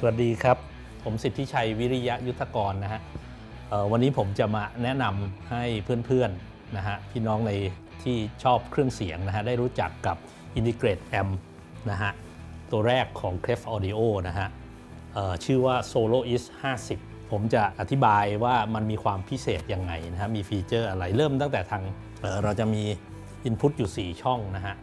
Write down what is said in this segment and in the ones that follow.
สวัสดีครับ ผมสิทธิชัยวิริยะยุทธกรนะฮะวันนี้ผมจะมาแนะนำให้เพื่อนๆนะฮะพี่น้องในที่ชอบเครื่องเสียงนะฮะได้รู้จักกับ Integrate Amp นะฮะตัวแรกของ Clef Audio นะฮะชื่อว่า Soloist 50 ผมจะอธิบายว่ามันมีความพิเศษยังไงนะฮะมีฟีเจอร์อะไรเริ่มตั้งแต่ทางเเราจะมี Input อยู่ 4 ช่องนะฮะ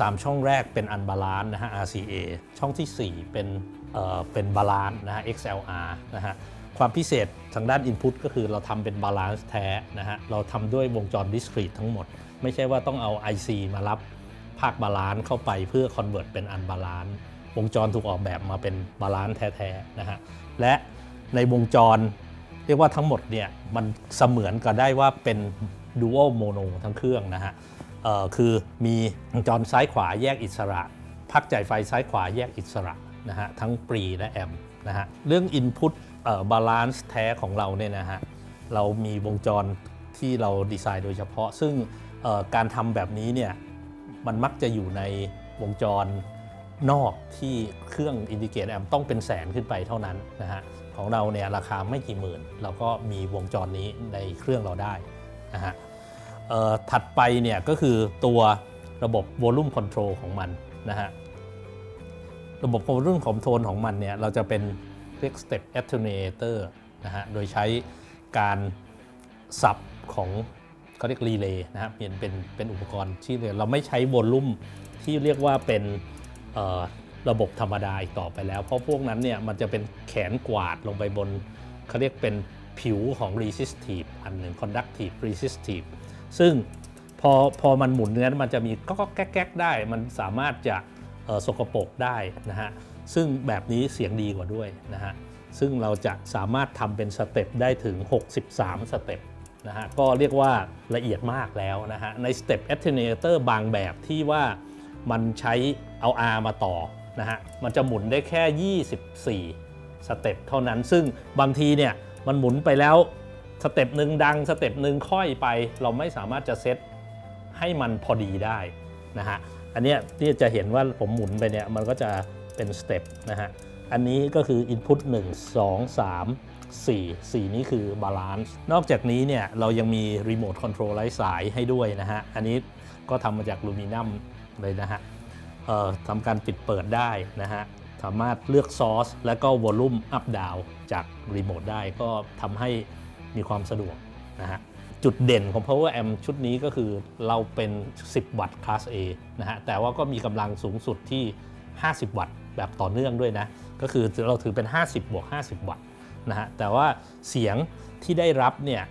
สามช่องแรกเป็นอันบาลานนะฮะ RCA ช่องทีสี่4 เป็นเเป็นบาลานนะฮะ XLR นะฮะความพิเศษทางด้าน Input ก็คือเราทำเป็นบาลานซ์แท้นะฮะเราทำด้วยวงจร discrete ทั้งหมด ไม่ใช่ว่าต้องเอา IC มารับภาคบาลานซ์เข้าไปเพื่อ convert เป็นอันบาลานซ์วงจรถูกออกแบบมาเป็นบาลานซ์แท้ๆนะฮะและในวงจรเรียกว่าทั้งหมดเนี่ยมันเสมือนกับได้ว่าเป็น dual mono ทั้งเครื่องนะฮะ คือมีวงจรซ้ายขวาแยกอิสระ พักจ่ายไฟซ้ายขวาแยกอิสระนะฮะทั้งปรีและแอมนะฮะเรื่อง input เอ่อบาลานซ์แท้ของเราเนี่ยนะฮะเรามีวงจรที่เราดีไซน์โดยเฉพาะ ซึ่งการทำแบบนี้เนี่ยมันมักจะอยู่ในวงจรนอกที่เครื่องอินดิเกตแอมต้องเป็นแสนขึ้นไปเท่านั้นนะฮะของเราเนี่ยราคาไม่กี่หมื่น เราก็มีวงจรนี้ในเครื่องเราได้นะฮะ ถัดไปเนี่ยก็คือตัวระบบ Volume Control ของมันนะฮะระบบ Volume Control ของมันเนี่ยเราจะเป็นเรียก Step Attenuator นะฮะโดยใช้การสับของเขาเรียกรีเลย์นะครับ เป็นเป็นเป็นอุปกรณ์ที่เราไม่ใช้วอลลุ่มที่เรียกว่าเป็นระบบธรรมดาอีกต่อไปแล้ว เพราะพวกนั้นเนี่ยมันจะเป็นแขนกวาดลงไปบนเขาเรียกเป็นผิวของ resistive อันหนึ่ง conductive resistive ซึ่งพอพอมันหมุนเนื้อมันจะมีก็ก็แก๊กๆได้ มันสามารถจะสกปรกได้นะฮะซึ่งแบบนี้เสียงดีกว่าด้วยนะฮะซึ่งเราจะสามารถทำเป็นสเต็ปได้ถึง 63 สเต็ปนะฮะก็เรียกว่าละเอียดมากแล้วนะฮะใน Step Attenuator บางแบบที่ว่ามันใช้เอา R มาต่อนะฮะมันจะหมุนได้แค่ 24 สเต็ปเท่านั้น ซึ่งบางทีเนี่ยมันหมุนไปแล้ว สเต็ปหนึ่งดังสเต็ปหนึ่งค่อยไป เราไม่สามารถจะเซตให้มันพอดีได้นะฮะอันเนี้ยที่จะเห็นว่าผมหมุนไปเนี่ยมันก็จะเป็นสเต็ปนะฮะอันนี้ก็คือ Input 1 2 3 4 4 นี้คือบาลานซ์นอกจากนี้เนี่ยเรายังมีรีโมทคอนโทรลไร้สายให้ด้วยนะฮะ อันนี้ก็ทำมาจากลูมิเนียมเลยนะฮะเอ่อทำการปิดเปิดได้นะฮะ สามารถเลือกซอร์สและก็วอลลุ่มอัพดาวจากรีโมทได้ก็ทำให้ มีความสะดวกนะฮะจุดเด่นของ Power Amp ชุดนี้ก็คือเราเป็น 10 วัตต์คลาส A นะฮะแต่ว่าก็มีกำลังสูงสุดที่ 50 วัตต์ แบบต่อเนื่องด้วยนะ ก็คือเราถือเป็น 50 บวก 50 วัตต์นะฮะแต่ว่าเสียงที่ได้รับเนี่ย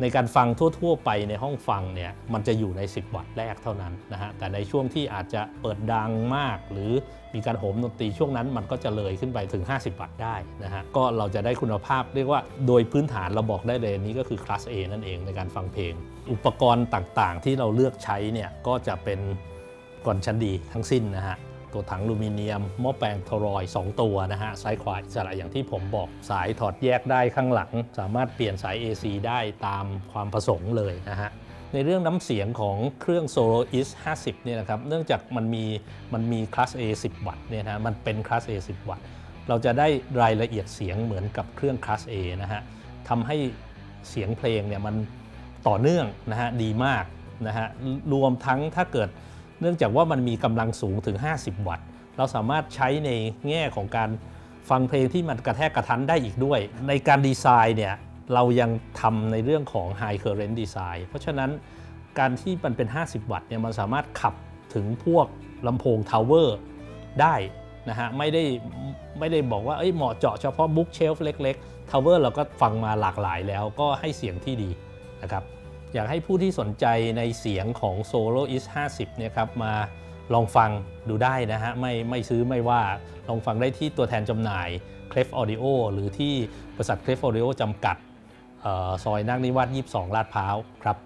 ในการฟังทั่ว ๆ ไปในห้องฟังเนี่ยมันจะอยู่ใน 10 วัตต์แรกเท่านั้นนะฮะแต่ในช่วงที่อาจจะเปิดดังมาก หรือมีการโหมดนตรีช่วงนั้นมันก็จะเลยขึ้นไปถึง 50 วัตต์ได้นะฮะก็เราจะได้คุณภาพเรียกว่าโดยพื้นฐานเราบอกได้เลยนนี้ก็คือคลาส A นั่นเองในการฟังเพลง อุปกรณ์ต่างๆ ที่เราเลือกใช้เนี่ยก็จะเป็นก่อนชั้นดีทั้งสิ้นนะฮะ ตัวถังลูมิเนียมหม้อแปลงทรอย 2 ตัวนะฮะซ้ายขวาอิสระอย่างที่ผมบอกสายถอดแยกได้ข้างหลัง สามารถเปลี่ยนสาย AC ได้ตามความประสงค์เลยนะฮะในเรื่องน้ำเสียงของเครื่อง Solo Is 50 เนี่ยนะครับ เนื่องจากมันมีมันมีคลาส A 10 วัตต์เนี่ยนะมันเป็นคลาส A 10 วัตต์ เราจะได้รายละเอียดเสียงเหมือนกับเครื่องคลาส A นะฮะทำให้เสียงเพลงเนี่ยมันต่อเนื่องนะฮะดีมากนะฮะรวมทั้งถ้าเกิด เนื่องจากว่ามันมีกำลังสูงถึง 50 วัตต์ เราสามารถใช้ในแง่ของการฟังเพลงที่มันกระแทกกระทันได้อีกด้วย ในการดีไซน์เนี่ยเรายังทำในเรื่องของ High Current Design เพราะฉะนั้นการที่มันเป็น 50 วัตต์เนี่ยมันสามารถขับถึงพวกลำโพงทาวเวอร์ได้นะฮะไม่ได้ไม่ได้บอกว่าเอ้ยเหมาะเจาะเฉพาะบุ๊กเชลฟ์เล็กๆทาวเวอร์เราก็ฟังมาหลากหลายแล้วก็ให้เสียงที่ดีนะครับ อยากให้ผู้ที่สนใจในเสียงของ Solo is 50เนี่ยครับมาลองฟังดูได้นะฮะไม่ไม่ซื้อไม่ว่าลองฟังได้ที่ตัวแทนจำหน่าย Clef Audio หรือที่บริษัท Clef Audio จำกัดออซอยนักนิวาส22 ลาดพร้าวครับ